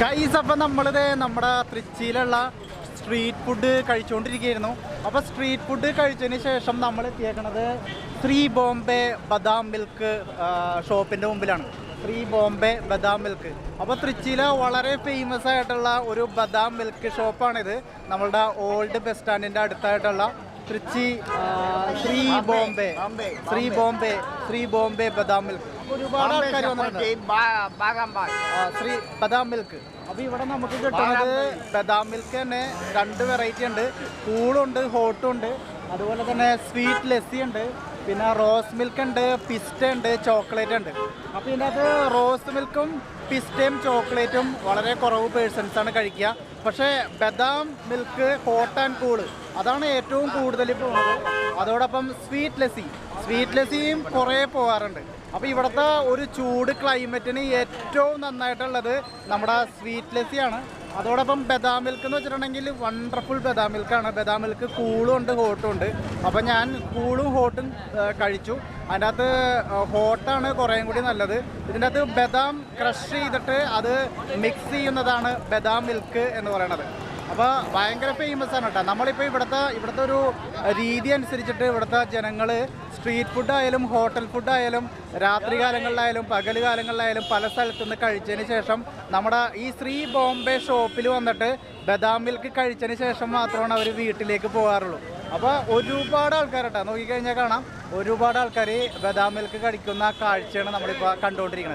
Guys അപ്പം നമ്മളിത് നമ്മുടെ തൃച്ചിയിലുള്ള സ്ട്രീറ്റ് ഫുഡ് കഴിച്ചുകൊണ്ടിരിക്കുകയായിരുന്നു അപ്പോൾ സ്ട്രീറ്റ് ഫുഡ് കഴിച്ചതിന് ശേഷം നമ്മൾ എത്തിയേക്കണത് ശ്രീ ബോംബെ ബദാം മിൽക്ക് ഷോപ്പിന്റെ മുമ്പിലാണ്. ശ്രീ ബോംബെ ബദാം മിൽക്ക് അപ്പോൾ തൃച്ചിയിലെ വളരെ ഫേമസ് ആയിട്ടുള്ള ഒരു ബദാം മിൽക്ക് ഷോപ്പാണിത് നമ്മളുടെ ഓൾഡ് ബസ് സ്റ്റാൻഡിന്റെ അടുത്തായിട്ടുള്ള തൃച്ചി ശ്രീ ബോംബെ ശ്രീ ബോംബെ ശ്രീ ബോംബെ ബദാം മിൽക്ക് ഒരുപാട് ആൾക്കാർ വന്നിട്ടുണ്ട്. ശ്രീ ബദാം മിൽക്ക്. അപ്പോൾ ഇവിടെ നമുക്ക് കിട്ടുന്നത് ബദാം മിൽക്ക് തന്നെ രണ്ട് വെറൈറ്റി ഉണ്ട്. കൂളുണ്ട് ഹോട്ടും ഉണ്ട്. അതുപോലെ തന്നെ സ്വീറ്റ് ലസ്സി ഉണ്ട്. പിന്നെ റോസ് മിൽക്ക് ഉണ്ട് പിസ്റ്റ ഉണ്ട് ചോക്ലേറ്റ് ഉണ്ട്. അപ്പോൾ ഇതിനകത്ത് റോസ് മിൽക്കും പിസ്റ്റയും ചോക്ലേറ്റും വളരെ കുറവ് പേഴ്സൺസ് ആണ് കഴിക്കുക. പക്ഷേ ബദാം മിൽക്ക് ഹോട്ട് ആൻഡ് കൂൾ അതാണ് ഏറ്റവും കൂടുതൽ പോകുന്നത് അതോടൊപ്പം സ്വീറ്റ് ലസ്സി സ്വീറ്റ് ലസ്സിയും കുറേ പോകാറുണ്ട് അപ്പോൾ ഇവിടുത്തെ ഒരു ചൂട് ക്ലൈമറ്റിന് ഏറ്റവും നന്നായിട്ടുള്ളത് നമ്മുടെ സ്വീറ്റ് ലസ്സിയാണ് അതോടൊപ്പം ബദാം മിൽക്ക് എന്ന് വെച്ചിട്ടുണ്ടെങ്കിൽ വണ്ടർഫുൾ ബദാം മിൽക്കാണ് ബദാം മിൽക്ക് കൂളും ഉണ്ട് ഹോട്ടും ഉണ്ട്. അപ്പോൾ ഞാൻ കൂളും ഹോട്ടും കഴിച്ചു. അതിന്റെ അകത്ത് ഹോട്ടാണ് കുറേയും കൂടി നല്ലത്. ഇതിന്റെ അകത്ത് ബദാം ക്രഷ് ചെയ്തിട്ട് അത് മിക്സ് ചെയ്യുന്നതാണ് ബദാം മിൽക്ക് എന്ന് പറയുന്നത് അപ്പോൾ ഭയങ്കര ഫേമസ് ആണ് കേട്ടോ നമ്മളിപ്പോൾ ഇവിടുത്തെ ഇവിടുത്തെ ഒരു രീതി അനുസരിച്ചിട്ട് ഇവിടുത്തെ ജനങ്ങൾ സ്ട്രീറ്റ് ഫുഡായാലും ഹോട്ടൽ ഫുഡായാലും രാത്രി കാലങ്ങളിലായാലും പകൽ കാലങ്ങളിലായാലും പല സ്ഥലത്തുനിന്ന് കഴിച്ചതിന് ശേഷം നമ്മുടെ ഈ ശ്രീ ബോംബെ ഷോപ്പിൽ വന്നിട്ട് ബദാം മിൽക്ക് കഴിച്ചതിന് ശേഷം മാത്രമാണ് അവർ വീട്ടിലേക്ക് പോകാറുള്ളൂ. അപ്പോൾ ഒരുപാട് ആൾക്കാരട്ടോ നോക്കിക്കഴിഞ്ഞാൽ കാണാം. ഒരുപാട് ആൾക്കാർ ബദാം മിൽക്ക് കഴിക്കുന്ന കാഴ്ചയാണ് നമ്മളിപ്പോൾ കണ്ടുകൊണ്ടിരിക്കുന്നത്.